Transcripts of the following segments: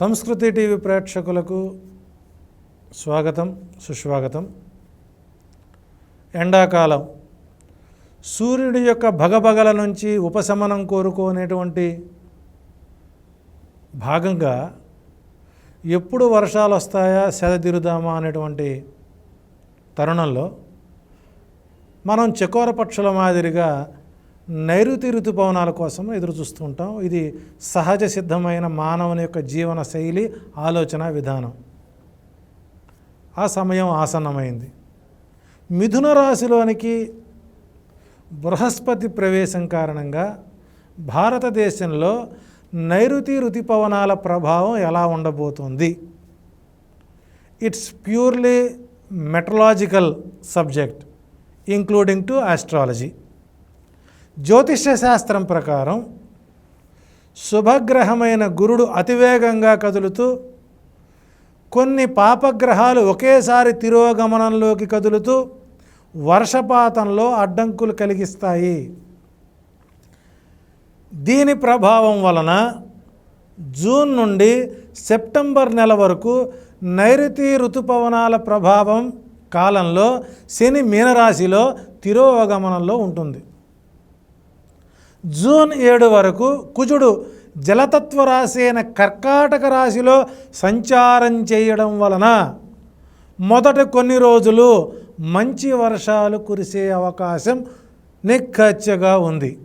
సంస్కృతి టీవీ ప్రేక్షకులకు స్వాగతం సుస్వాగతం. ఎండాకాలం. సూర్యుడి యొక్క భగభగల నుంచి ఉపశమనం కోరుకునేటువంటి భాగంగా ఎప్పుడు వర్షాలు వస్తాయా సెదతిరుదామా అనేటువంటి తరుణంలో మనం చకోర పక్షుల మాదిరిగా నైరుతి ఋతుపవనాల కోసం ఎదురు చూస్తూ ఉంటాం. ఇది సహజ సిద్ధమైన మానవుని యొక్క జీవన శైలి ఆలోచన విధానం. ఆ సమయం ఆసన్నమైంది. మిథున రాశిలోనికి బృహస్పతి ప్రవేశం కారణంగా భారతదేశంలో నైరుతి ఋతుపవనాల ప్రభావం ఎలా ఉండబోతుంది? It's purely meteorological subject including to astrology జ్యోతిష్య శాస్త్రం ప్రకారం శుభగ్రహమైన గురుడు అతివేగంగా కదులుతూ కొన్ని పాపగ్రహాలు ఒకేసారి తిరోగమనంలోకి కదులుతూ వర్షపాతంలో అడ్డంకులు కలిగిస్తాయి. దీని ప్రభావం వలన జూన్ నుండి సెప్టెంబర్ నెల వరకు నైరుతి ఋతుపవనాల ప్రభావం కాలంలో శని మీనరాశిలో తిరోగమనంలో ఉంటుంది. జూన్ ఏడు వరకు కుజుడు జలతత్వ రాశి అయిన కర్కాటక రాశిలో సంచారం చేయడం వలన మొదటి కొన్ని రోజులు మంచి వర్షాలు కురిసే అవకాశం నిక్కచ్చగా ఉంది.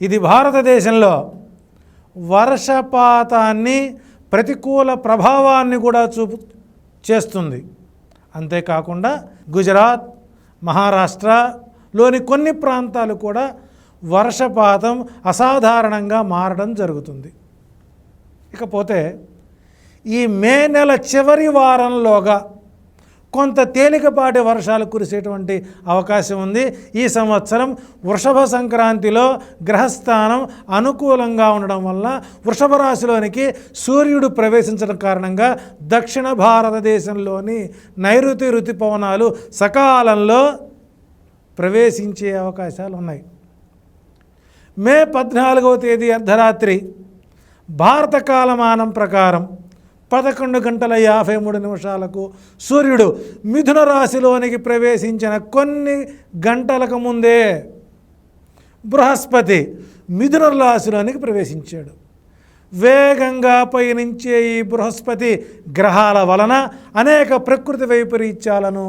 ఇది భారతదేశంలో వర్షపాతాన్ని ప్రతికూల ప్రభావాన్ని కూడా చూపు చేస్తుంది. అంతేకాకుండా గుజరాత్ మహారాష్ట్రలోని కొన్ని ప్రాంతాలు కూడా వర్షపాతం అసాధారణంగా మారడం జరుగుతుంది. ఇకపోతే ఈ మే నెల చివరి వారంలోగా కొంత తేలికపాటి వర్షాలు కురిసేటువంటి అవకాశం ఉంది. ఈ సంవత్సరం వృషభ సంక్రాంతిలో గ్రహస్థానం అనుకూలంగా ఉండడం వల్ల వృషభ రాశిలోనికి సూర్యుడు ప్రవేశించడం కారణంగా దక్షిణ భారతదేశంలోని నైరుతి ఋతుపవనాలు సకాలంలో ప్రవేశించే అవకాశాలు ఉన్నాయి. మే పద్నాలుగవ తేదీ అర్ధరాత్రి భారత కాలమానం ప్రకారం పదకొండు గంటల యాభై మూడు నిమిషాలకు సూర్యుడు మిథున రాశిలోనికి ప్రవేశించిన కొన్ని గంటలకు ముందే బృహస్పతి మిథున రాశిలోనికి ప్రవేశించాడు. వేగంగా పయనించే ఈ బృహస్పతి గ్రహాల వలన అనేక ప్రకృతి వైపరీత్యాలను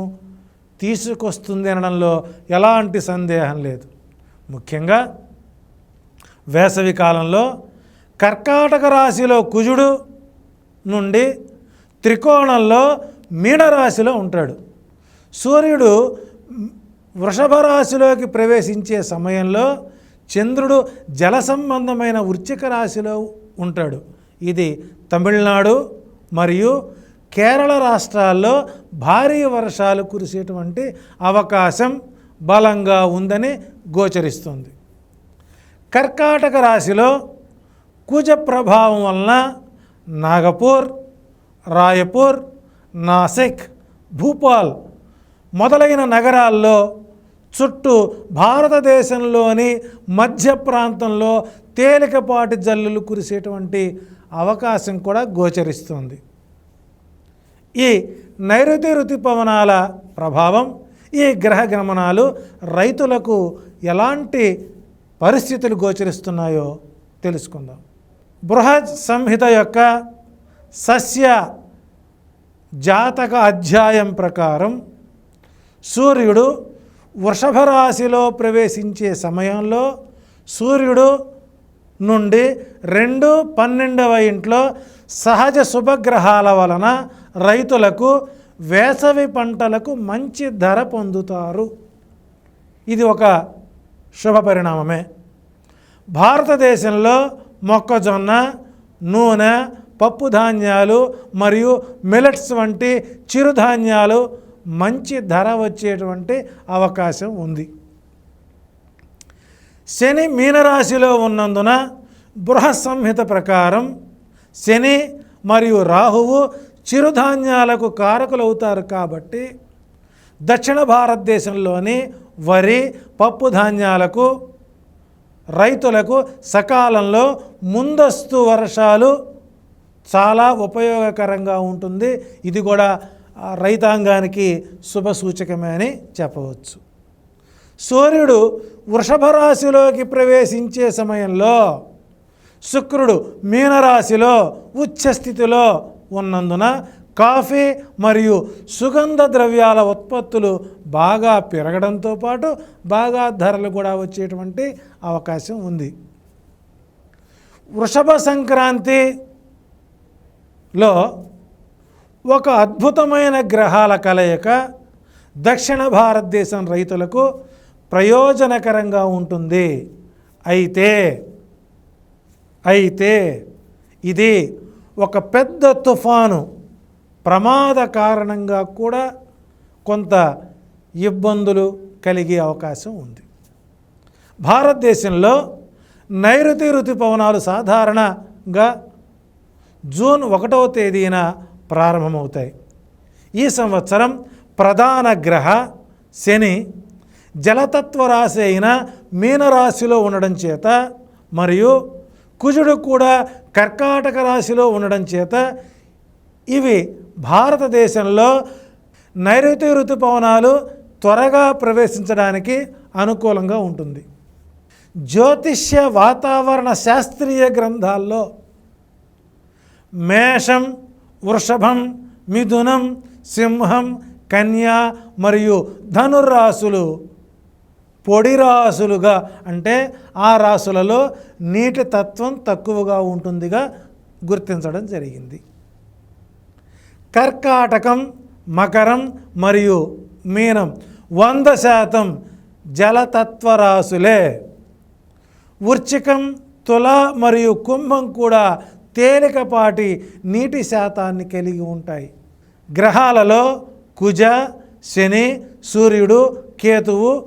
తీసుకొస్తుంది అనడంలో ఎలాంటి సందేహం లేదు. ముఖ్యంగా వేసవి కాలంలో కర్కాటక రాశిలో కుజుడు నుండి త్రికోణంలో మీనరాశిలో ఉంటాడు. సూర్యుడు వృషభ రాశిలోకి ప్రవేశించే సమయంలో చంద్రుడు జల సంబంధమైన వృచ్చిక రాశిలో ఉంటాడు. ఇది తమిళనాడు మరియు కేరళ రాష్ట్రాల్లో భారీ వర్షాలు కురిసేటువంటి అవకాశం బలంగా ఉందని గోచరిస్తుంది. కర్కాటక రాశిలో కుజ ప్రభావం వలన నాగపూర్ రాయపూర్ నాసిక్ భూపాల్ మొదలైన నగరాల్లో చుట్టూ భారతదేశంలోని మధ్య ప్రాంతంలో తేలికపాటి జల్లులు కురిసేటువంటి అవకాశం కూడా గోచరిస్తుంది. ఈ నైరుతి ఋతుపవనాల ప్రభావం ఈ గ్రహ గమనాలు రైతులకు ఎలాంటి పరిస్థితులు గోచరిస్తున్నాయో తెలుసుకుందాం. బృహత్ సంహిత యొక్క సస్య జాతక అధ్యాయం ప్రకారం సూర్యుడు వృషభ రాశిలో ప్రవేశించే సమయంలో సూర్యుడు నుండి రెండు పన్నెండవ ఇంట్లో సహజ శుభగ్రహాల వలన రైతులకు వేసవి పంటలకు మంచి ధర పొందుతారు. ఇది ఒక శుభ పరిణామమే. భారతదేశంలో మొక్కజొన్న నూనె పప్పు ధాన్యాలు మరియు మిలెట్స్ వంటి చిరుధాన్యాలు మంచి ధర వచ్చేటువంటి అవకాశం ఉంది. శని మీనరాశిలో ఉన్నందున బృహ సంహిత ప్రకారం శని మరియు రాహువు చిరుధాన్యాలకు కారకులవుతారు కాబట్టి దక్షిణ భారతదేశంలోని వరి పప్పు ధాన్యాలకు రైతులకు సకాలంలో ముందస్తు వర్షాలు చాలా ఉపయోగకరంగా ఉంటుంది. ఇది కూడా రైతాంగానికి శుభ సూచకమే అని చెప్పవచ్చు. సూర్యుడు వృషభ రాశిలోకి ప్రవేశించే సమయంలో శుక్రుడు మీనరాశిలో ఉచ్చస్థితిలో ఉన్నందున కాఫీ మరియు సుగంధ ద్రవ్యాల ఉత్పత్తులు బాగా పెరగడంతో పాటు బాగా ధరలు కూడా వచ్చేటువంటి అవకాశం ఉంది. వృషభ సంక్రాంతిలో ఒక అద్భుతమైన గ్రహాల కలయిక దక్షిణ భారతదేశం రైతులకు ప్రయోజనకరంగా ఉంటుంది. అయితే అయితే ఇది ఒక పెద్ద తుఫాను ప్రమాద కారణంగా కూడా కొంత ఇబ్బందులు కలిగే అవకాశం ఉంది. భారతదేశంలో నైరుతి ఋతుపవనాలు సాధారణంగా జూన్ ఒకటవ తేదీన ప్రారంభమవుతాయి. ఈ సంవత్సరం ప్రధాన గ్రహ శని జలతత్వ రాశి అయిన మీనరాశిలో ఉండడం చేత మరియు కుజుడు కూడా కర్కాటక రాశిలో ఉండడం చేత ఇవి భారతదేశంలో నైరుతి ఋతుపవనాలు త్వరగా ప్రవేశించడానికి అనుకూలంగా ఉంటుంది. జ్యోతిష్య వాతావరణ శాస్త్రీయ గ్రంథాల్లో మేషం వృషభం మిథునం సింహం కన్య మరియు ధనుర్రాసులు పొడి రాసులుగా అంటే ఆ రాసులలో నీటి తత్వం తక్కువగా ఉంటుందిగా గుర్తించడం జరిగింది. కర్కాటకం మకరం మరియు మీనం వంద శాతం జలతత్వరాశులే. వృచ్చికం తుల మరియు కుంభం కూడా తేలికపాటి నీటి శాతాన్ని కలిగి ఉంటాయి. గ్రహాలలో కుజ శని సూర్యుడు కేతువు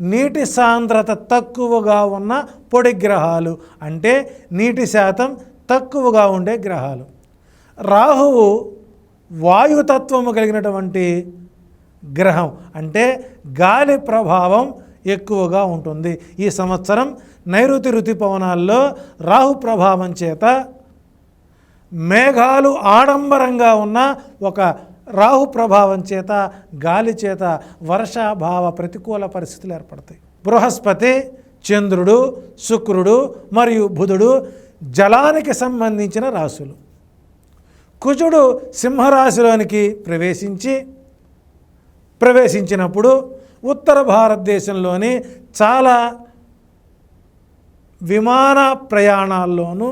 నీటి సాంద్రత తక్కువగా ఉన్న పొడి గ్రహాలు. అంటే నీటి శాతం తక్కువగా ఉండే గ్రహాలు. రాహువు వాయుతత్వము కలిగినటువంటి గ్రహం. అంటే గాలి ప్రభావం ఎక్కువగా ఉంటుంది. ఈ సంవత్సరం నైరుతి ఋతుపవనాల్లో రాహు ప్రభావం చేత మేఘాలు ఆడంబరంగా ఉన్న ఒక రాహు ప్రభావం చేత గాలి చేత వర్షాభావ ప్రతికూల పరిస్థితులు ఏర్పడతాయి. బృహస్పతి చంద్రుడు శుక్రుడు మరియు బుధుడు జలానికి సంబంధించిన రాశులు. కుజుడు సింహరాశిలోనికి ప్రవేశించి ప్రవేశించినప్పుడు ఉత్తర భారతదేశంలోని చాలా విమాన ప్రయాణాల్లోనూ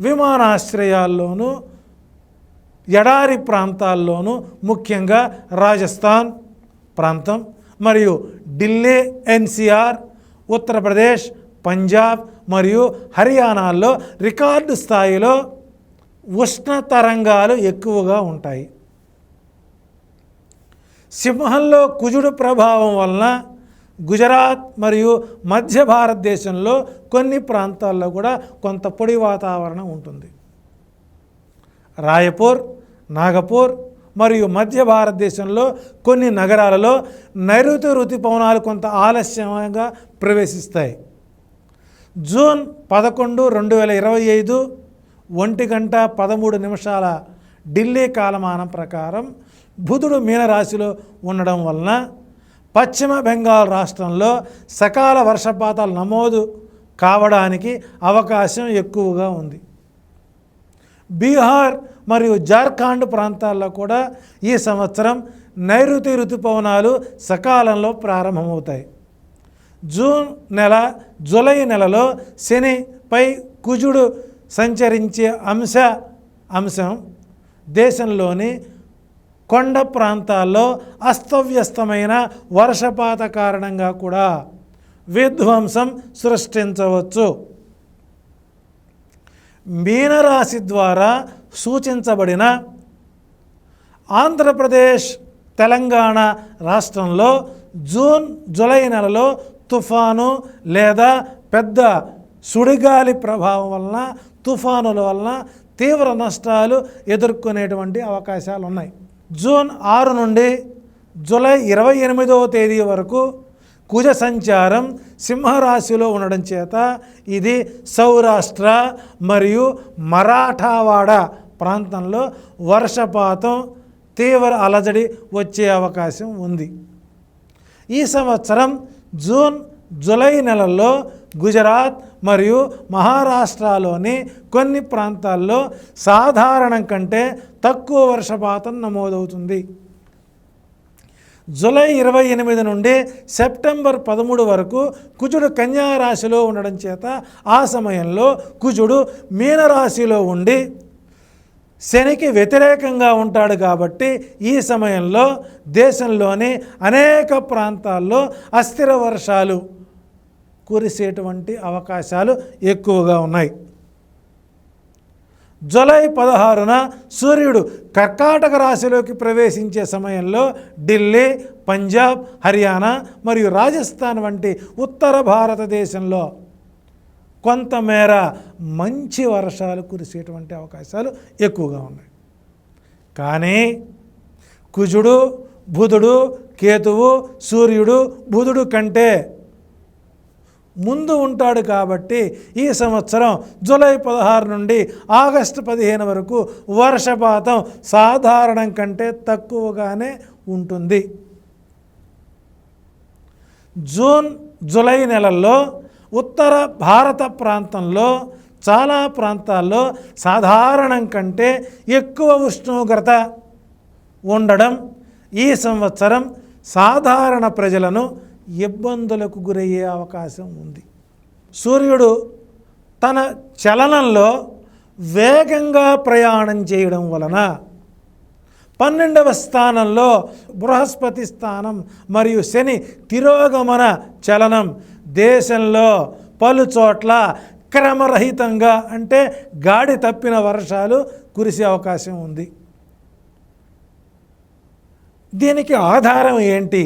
విమానాశ్రయాల్లోనూ ఎడారి ప్రాంతాల్లోనూ ముఖ్యంగా రాజస్థాన్ ప్రాంతం మరియు ఢిల్లీ ఎన్సీఆర్ ఉత్తరప్రదేశ్ పంజాబ్ మరియు హర్యానాల్లో రికార్డు స్థాయిలో ఉష్ణ తరంగాలు ఎక్కువగా ఉంటాయి. సింహంలో కుజుడు ప్రభావం వలన గుజరాత్ మరియు మధ్య భారతదేశంలో కొన్ని ప్రాంతాల్లో కూడా కొంత పొడి వాతావరణం ఉంటుంది. రాయపూర్ నాగపూర్ మరియు మధ్య భారతదేశంలో కొన్ని నగరాలలో నైరుతి ఋతుపవనాలు కొంత ఆలస్యంగా ప్రవేశిస్తాయి. జూన్ పదకొండు రెండు వేల ఇరవై ఐదు ఒంటి గంట పదమూడు నిమిషాల ఢిల్లీ కాలమానం ప్రకారం బుధుడు మీనరాశిలో ఉండడం వలన పశ్చిమ బెంగాల్ రాష్ట్రంలో సకాల వర్షపాతాలు నమోదు కావడానికి అవకాశం ఎక్కువగా ఉంది. బీహార్ మరియు జార్ఖండ్ ప్రాంతాల్లో కూడా ఈ సంవత్సరం నైరుతి ఋతుపవనాలు సకాలంలో ప్రారంభమవుతాయి. జూన్ నెల జూలై నెలలో శనిపై కుజుడు సంచరించే అంశ అంశం దేశంలోని కొండ ప్రాంతాల్లో అస్తవ్యస్తమైన వర్షపాత కారణంగా కూడా విధ్వంసం సృష్టించవచ్చు. మీనరాశి ద్వారా సూచించబడిన ఆంధ్రప్రదేశ్ తెలంగాణ రాష్ట్రంలో జూన్ జూలై నెలలో తుఫాను లేదా పెద్ద సుడిగాలి ప్రభావం వలన తుఫానుల వలన తీవ్ర నష్టాలు ఎదుర్కొనేటువంటి అవకాశాలు ఉన్నాయి జూన్ ఆరు నుండి జూలై ఇరవై ఎనిమిదవ తేదీ వరకు కుజ సంచారం సింహరాశిలో ఉండడం చేత ఇది సౌరాష్ట్ర మరియు మరాఠావాడ ప్రాంతంలో వర్షపాతం తీవ్ర అలజడి వచ్చే అవకాశం ఉంది. ఈ సంవత్సరం జూన్ జూలై నెలల్లో గుజరాత్ మరియు మహారాష్ట్రలోని కొన్ని ప్రాంతాల్లో సాధారణం కంటే తక్కువ వర్షపాతం నమోదవుతుంది. జులై ఇరవై ఎనిమిది నుండి సెప్టెంబర్ పదమూడు వరకు కుజుడు కన్యా రాశిలో ఉండడం చేత ఆ సమయంలో కుజుడు మీనరాశిలో ఉండి శనికి వ్యతిరేకంగా ఉంటాడు కాబట్టి ఈ సమయంలో దేశంలోని అనేక ప్రాంతాల్లో అస్థిర వర్షాలు కురిసేటువంటి అవకాశాలు ఎక్కువగా ఉన్నాయి. జూలై పదహారున సూర్యుడు కర్కాటక రాశిలోకి ప్రవేశించే సమయంలో ఢిల్లీ పంజాబ్ హర్యానా మరియు రాజస్థాన్ వంటి ఉత్తర భారతదేశంలో కొంతమేర మంచి వర్షాలు కురిసేటువంటి అవకాశాలు ఎక్కువగా ఉన్నాయి. కానీ కుజుడు బుధుడు కేతువు సూర్యుడు బుధుడు కంటే ముందు ఉంటాడు కాబట్టి ఈ సంవత్సరం జూలై పదహారు నుండి ఆగస్టు పదిహేను వరకు వర్షపాతం సాధారణం కంటే తక్కువగానే ఉంటుంది. జూన్ జూలై నెలల్లో ఉత్తర భారత ప్రాంతంలో చాలా ప్రాంతాల్లో సాధారణం కంటే ఎక్కువ ఉష్ణోగ్రత ఉండడం ఈ సంవత్సరం సాధారణ ప్రజలను ఇబ్బందులకు గురయ్యే అవకాశం ఉంది. సూర్యుడు తన చలనంలో వేగంగా ప్రయాణం చేయడం వలన పన్నెండవ స్థానంలో బృహస్పతి స్థానం మరియు శని తిరోగమన చలనం దేశంలో పలు చోట్ల క్రమరహితంగా అంటే గాడి తప్పిన వర్షాలు కురిసే అవకాశం ఉంది. దీనికి ఆధారం ఏంటి?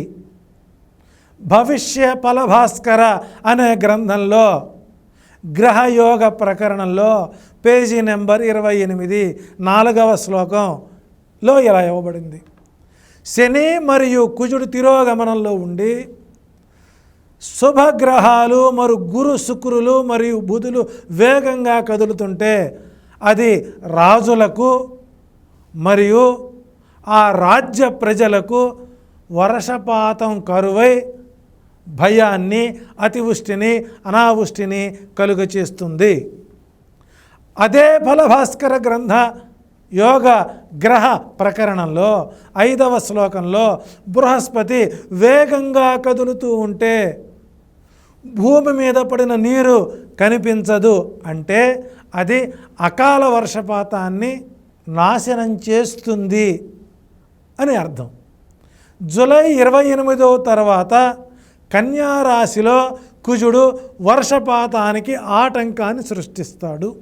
భవిష్య ఫలభాస్కర అనే గ్రంథంలో గ్రహయోగ ప్రకరణంలో పేజీ నెంబర్ ఇరవై ఎనిమిది నాలుగవ శ్లోకంలో ఇలా ఇవ్వబడింది. శని మరియు కుజుడు తిరోగమనంలో ఉండి శుభగ్రహాలు మరియు గురు శుక్రులు మరియు బుధులు వేగంగా కదులుతుంటే అది రాజులకు మరియు ఆ రాజ్య ప్రజలకు వర్షపాతం కరువై భయాన్ని అతివృష్టిని అనావృష్టిని కలుగచేస్తుంది. అదే ఫలభాస్కర గ్రంథ యోగ గ్రహ ప్రకరణంలో ఐదవ శ్లోకంలో బృహస్పతి వేగంగా కదులుతూ ఉంటే భూమి మీద పడిన నీరు కనిపించదు అంటే అది అకాల వర్షపాతాన్ని నాశనం చేస్తుంది అని అర్థం. జూలై ఇరవై ఎనిమిదవ తర్వాత కన్యారాశిలో కుజుడు వర్షపాతానికి ఆటంకాన్ని సృష్టిస్తాడు.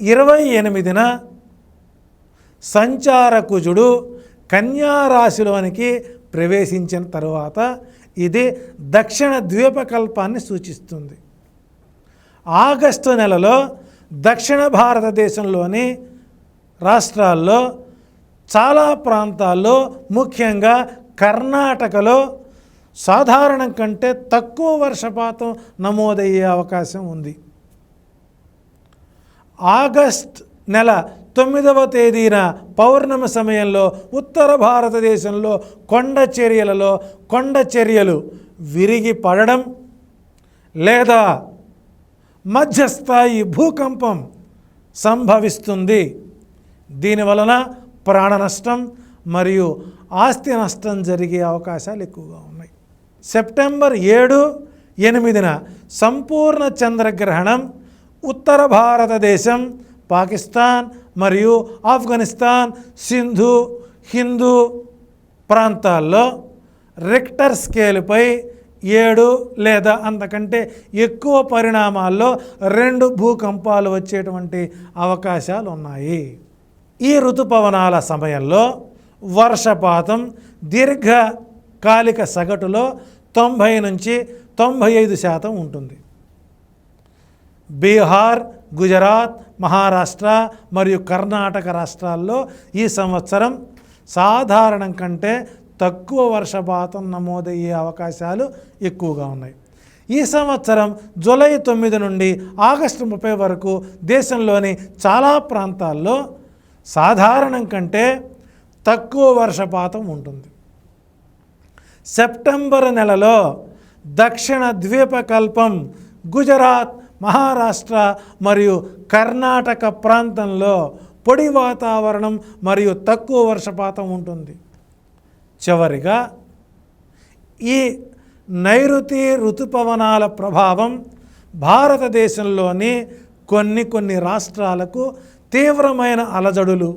ఇరవై ఎనిమిదిన సంచార కుజుడు కన్యారాశిలోనికి ప్రవేశించిన తరువాత ఇది దక్షిణ ద్వీపకల్పాన్ని సూచిస్తుంది. ఆగస్టు నెలలో దక్షిణ భారతదేశంలోని రాష్ట్రాల్లో చాలా ప్రాంతాల్లో ముఖ్యంగా కర్ణాటకలో సాధారణం కంటే తక్కువ వర్షపాతం నమోదయ్యే అవకాశం ఉంది. ఆగస్ట్ నెల తొమ్మిదవ తేదీన పౌర్ణమి సమయంలో ఉత్తర భారతదేశంలో కొండ చర్యలలో కొండ చర్యలు విరిగి పడడం లేదా మధ్యస్థాయి భూకంపం సంభవిస్తుంది. దీనివలన ప్రాణ నష్టం మరియు ఆస్తి నష్టం జరిగే అవకాశాలు ఎక్కువగా ఉన్నాయి సెప్టెంబర్ ఏడు ఎనిమిదిన సంపూర్ణ చంద్రగ్రహణం ఉత్తర భారతదేశం పాకిస్తాన్ మరియు ఆఫ్ఘనిస్తాన్ సింధు హిందూ ప్రాంతాల్లో రిక్టర్ స్కేలుపై ఏడు లేదా అంతకంటే ఎక్కువ పరిణామాల్లో రెండు భూకంపాలు వచ్చేటువంటి అవకాశాలు ఉన్నాయి ఈ ఋతుపవనాల సమయంలో వర్షపాతం దీర్ఘ కాలిక సగటులో తొంభై నుంచి తొంభై ఐదు శాతం ఉంటుంది. బీహార్ గుజరాత్ మహారాష్ట్ర మరియు కర్ణాటక రాష్ట్రాల్లో ఈ సంవత్సరం సాధారణం కంటే తక్కువ వర్షపాతం నమోదయ్యే అవకాశాలు ఎక్కువగా ఉన్నాయి. ఈ సంవత్సరం జూలై తొమ్మిది నుండి ఆగస్టు ముప్పై వరకు దేశంలోని చాలా ప్రాంతాల్లో సాధారణం కంటే తక్కువ వర్షపాతం ఉంటుంది. సెప్టెంబర్ నెలలో దక్షిణ ద్వీపకల్పం గుజరాత్ మహారాష్ట్ర మరియు కర్ణాటక ప్రాంతంలో పొడి వాతావరణం మరియు తక్కువ వర్షపాతం ఉంటుంది. చివరిగా ఈ నైరుతి ఋతుపవనాల ప్రభావం భారతదేశంలోని కొన్ని కొన్ని రాష్ట్రాలకు తీవ్రమైన అలజడులు.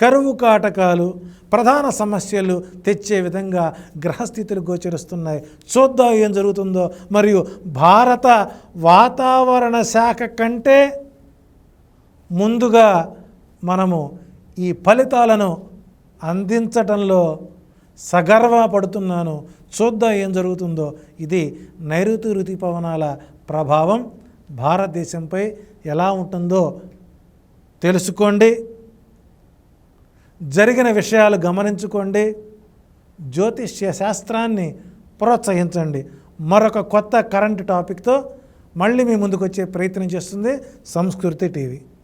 కరువు కాటకాలు ప్రధాన సమస్యలు తెచ్చే విధంగా గ్రహస్థితులు గోచరిస్తున్నాయి. చూద్దాం ఏం జరుగుతుందో. మరియు భారత వాతావరణ శాఖ కంటే ముందుగా మనము ఈ ఫలితాలను అందించటంలో సగర్వపడుతున్నాను చూద్దాం ఏం జరుగుతుందో. ఇది నైరుతి ఋతుపవనాల ప్రభావం. భారతదేశంపై ఎలా ఉంటుందో తెలుసుకోండి. జరిగిన విషయాలు గమనించుకోండి. జ్యోతిష్య శాస్త్రాన్ని ప్రోత్సహించండి. మరొక కొత్త కరెంట్ టాపిక్తో మళ్ళీ మీ ముందుకు వచ్చే ప్రయత్నం చేస్తుంది సంస్కృతి టీవీ.